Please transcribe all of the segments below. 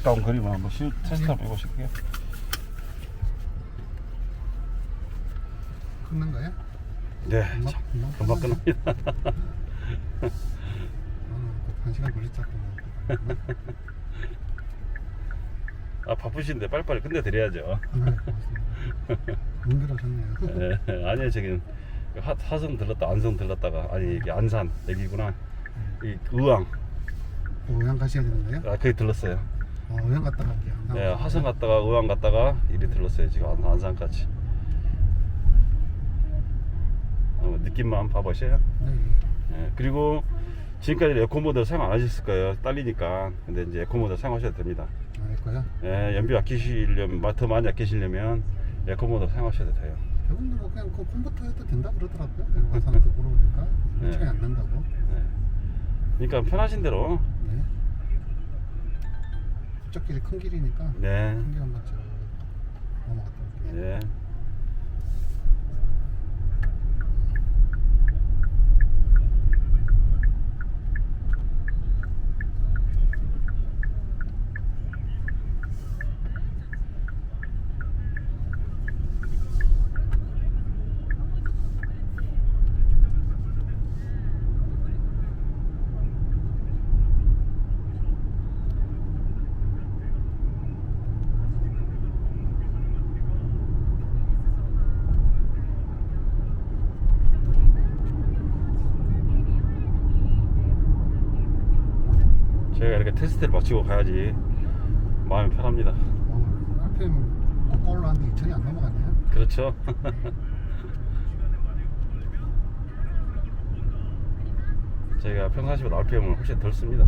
가까운 거리만 한번 시 테스트 한번 해보실게요. 끊는 거야? 네, 금방, 자, 금방 금방. 끝납니다. 아, 한 시간 걸렸잖아. 아 바쁘신데 빨리빨리 끝내 드려야죠. 네, 고맙습니다. 연결하셨네요. 네, 아니요 지금 하, 하성 들렀다 안성 들렀다가 아니 이게 안산 여기구나. 이 의왕 의양 가셔야 되는 거예요? 아 거기 들렀어요. 어, 의양 갔다 갈게요. 네, 하성 갔다가 의왕 갔다가 이리 들렀어요 지금 안, 안산까지. 어, 느낌만 봐보세요. 네. 예, 그리고 지금까지 에코모드 사용 안 하셨을 거예요. 딸리니까. 근데 이제 에코모드 사용하셔도 됩니다. 아, 이거야? 예, 연비 아끼시려면, 마- 더 많이 아끼시려면 에코모드 사용하셔도 돼요. 대부분 뭐 그냥 그 컴퓨터 해도 된다 그러더라고요. 일반 사람들 물어보니까 네. 차이 안 난다고. 예. 그러니까 편하신 대로. 네. 저쪽 길이 큰 길이니까 네. 큰 길 한번 저 넘어갔다 올게요. 예. 저희가 이렇게 테스트를 마치고 가야지 마음이 편합니다. 어, RPM 꺾어 올라왔는데 2천이 안 넘어가네요. 그렇죠. 저희가 평상시보다 RPM을 훨씬 덜 씁니다.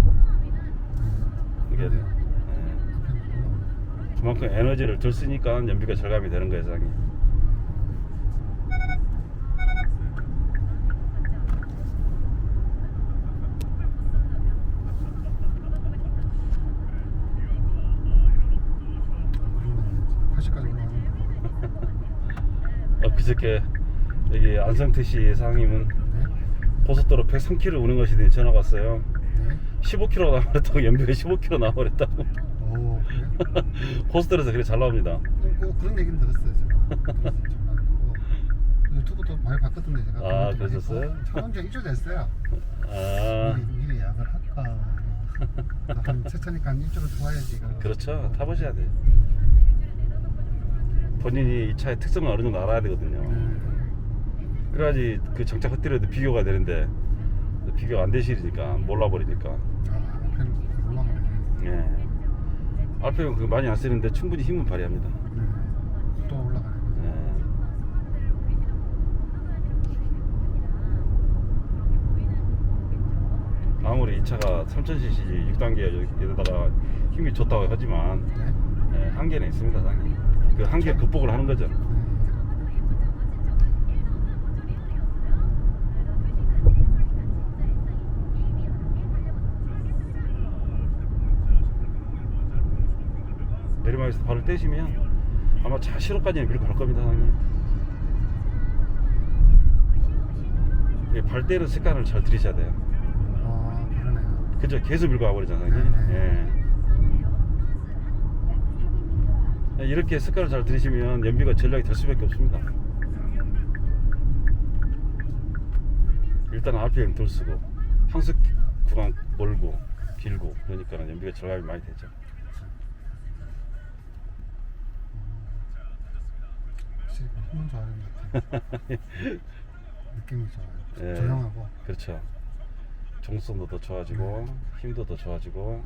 이게. 예. RPM 올라오네. 그만큼 에너지를 덜 쓰니까 연비가 절감이 되는 거예요, 사장님. 그러네. 80까지 올라가는 어, 그저께 여기 안성택시 사장님은 네. 고속도로 103km 오는 것이더니 전화가 왔어요. 네. 15km 나와버렸다고 연비가 15km 나와버렸다고 오, 그래요? 고속도로에서 그래 잘 나옵니다. 뭐 그런 얘기는 들었어요. 제가. 그래서 안. 유튜브도 많이 봤거든요. 제가. 아, 그것도 그러셨어요? 있고. 차 온지 2주 됐어요. 아 미리, 미리 예약을 할까. 한 세차니까 한 일주일 좋아야지. 이거. 그렇죠. 타보셔야 돼 요. 본인이 이 차의 특성을 어느 정도 알아야 되거든요. 네. 그래야지 그 정착 헛디려도 비교가 되는데 비교가 안 되시니까 몰라버리니까. 아, 편 올라가네. 예. RPM 그 많이 안 쓰는데 충분히 힘은 발휘합니다. 네. 또 올라가네. 예. 아무리 이 차가 3000cc 6단계에다가 힘이 좋다고 하지만 네. 예, 한계는 있습니다, 사장님. 그 한계 극복을 하는 거죠. 네. 내리막에서 발을 떼시면 아마 차 시로까지는 밀고 갈 겁니다, 사장님. 이발 떼는 습관을 잘 들이셔야 돼요. 아, 그러네요. 그죠? 계속 밀고 가버리잖아요, 사장님. 네. 예. 이렇게 습관을 잘 들이시면 연비가 전략이 될 수밖에 없습니다. 일단 RPM 덜 쓰고 항속 구간 멀고 길고 그러니까 연비가 절감이 많이 되죠. 확실히 힘은 좋아야 되는 것 같아요. 느낌이 좋아요. 예. 조용하고. 그렇죠. 정성도 더 좋아지고 힘도 더 좋아지고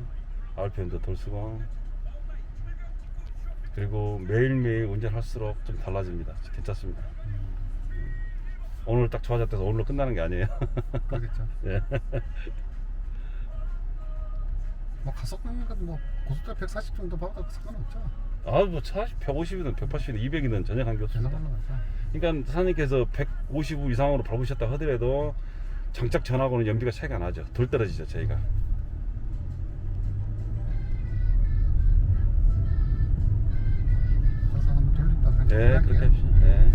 RPM도 덜 쓰고 그리고 매일매일 운전할수록 좀 달라집니다. 괜찮습니다. 음, 오늘 딱 좋아졌다서 오늘로 끝나는 게 아니에요. 그러겠죠. 예. 뭐 가속이니까 뭐 고속도로 140 정도 봐도 상관없죠. 아, 뭐 40, 150이든 180이든 200이든 전혀 관계 계속 없습니다. 올라가죠. 그러니까 사장님께서 155 이상으로 밟으셨다 하더라도 장착 전하고는 연비가 차이가 나죠. 덜 떨어지죠, 저희가. 네. 그렇게 합시다. 네.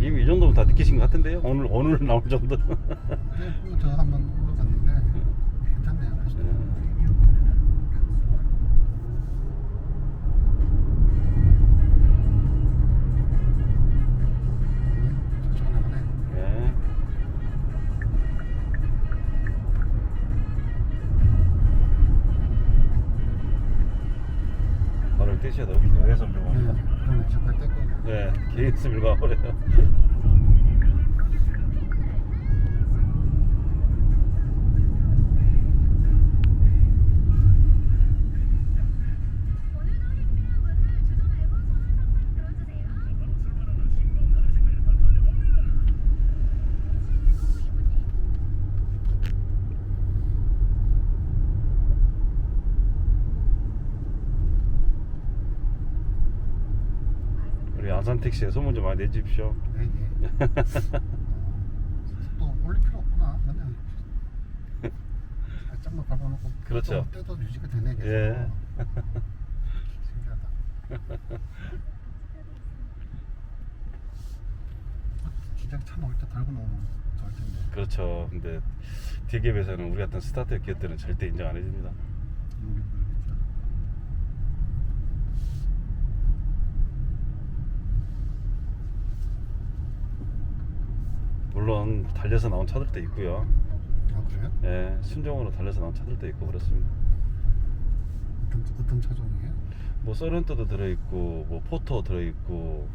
이미 이 정도면 다 느끼신 것 같은데요? 오늘, 오늘 나올 정도. 네, 그리고 저 한번 올라갔는데 네, 계속 밀고 가버려요. 우리 안산 택시에 소문 좀 많이 내주십시오. 네, 네. 어, 속도 올릴 필요 없구나. 그냥 살짝만 밟아놓고. 그렇죠. 또 때도 유지가 되네. 계속. 예. 신기하다. 진짜 차 먹을 때 달고 놓으면 좋을 텐데. 그렇죠. 근데 대기업에서는 우리 같은 스타트업 기업들은 절대 인정 안 해줍니다. 음, 물론 달려서 나온 차들도 있고요. 아 그래요? 예, 순정으로 달려서 나온 차들도 있고 그렇습니다. 어떤 어떤 차종이에요? 뭐 서렌터도 들어 있고 뭐 포터 들어 있고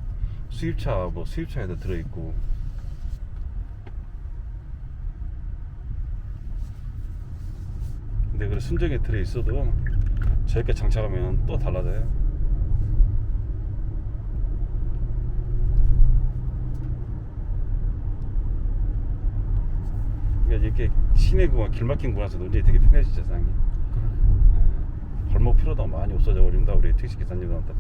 수입차 뭐 수입차에도 들어 있고 근데 그 순정에 들어 있어도 저렇게 장착하면 또 달라져요. 그러니까 이렇게 시내 구간 길막힌 구간에서 운전이 되게 편해지죠 상이 그러네요. 발목 피로도 많이 없어져 버린다 우리 택시 기사님들한테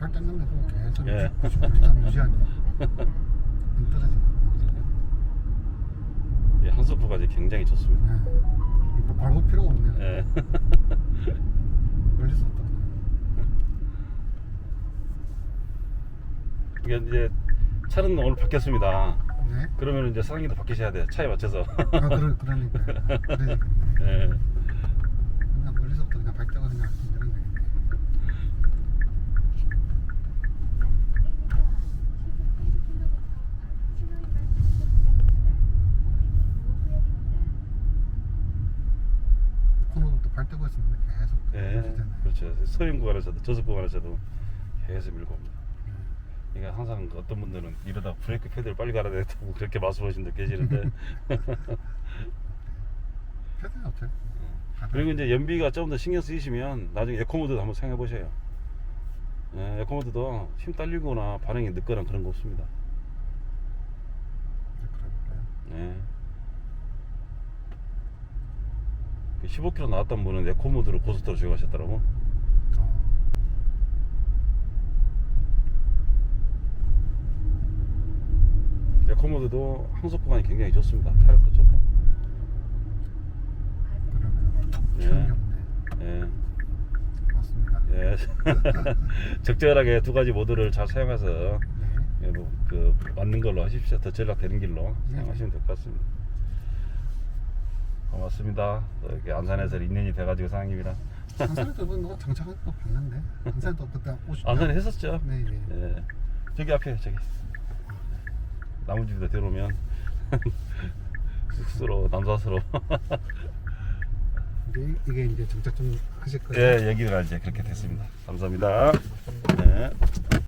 팔 뗐는데도 계속 예. 90% 유지하니 안 떨어지네. 이 한소프까지 굉장히 좋습니다. 네. 이거 밟을 필요가 없네요. 예. 그러니까 이제 차는 오늘 바뀌었습니다. 네. 그러면 이제 사장님도 바뀌셔야 돼요. 차에 맞춰서. 아 그러 그러니까 그러니까 예. 그냥 멀리서부터 그냥 그냥 내면 되겠네. 코너도 발대고 있으면 계속 예. 그렇죠. 서행 구간에서도 저속 구간에서도 계속 밀고 옵니다. 네. 그러니까 항상 어떤 분들은 이러다 브레이크 패드를 빨리 갈아야 되겠다고 그렇게 말씀하시는 분들 계시는데 패드는 어때? 그리고 이제 연비가 조금 더 신경 쓰이시면 나중에 에코모드도 한번 생각해 보세요. 예, 에코모드도 힘 딸리거나 반응이 늦거나 그런 거 없습니다. 그럴까요? 예. 15km 나왔던 분은 에코모드로 고속도로 주행하셨더라고. 어, 에 코모드도 항속 구간이 굉장히 좋습니다. 타력도 좋고. 예. 예. 맞습니다. 예. 적절하게 두 가지 모드를 잘 사용해서 네. 예, 뭐, 그 맞는 걸로 하십시오. 더 전락되는 길로 네. 사용하시면 될 것 같습니다. 고맙습니다. 또 이렇게 안산에서 2년이 돼가지고 상황입니다. 안산에도 이번 거 장착한 거 봤는데 안산에도 그때 오십. 안산에 했었죠? 네, 예. 예. 저기 앞에 저기 나무집에다 데려오면 쑥스러 남사스러. 이게, 이게 이제 장착 좀 하실 거예요? 예, 얘기가 이제 그렇게 됐습니다. 감사합니다. 네.